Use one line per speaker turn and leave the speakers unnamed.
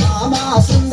మామా సుందర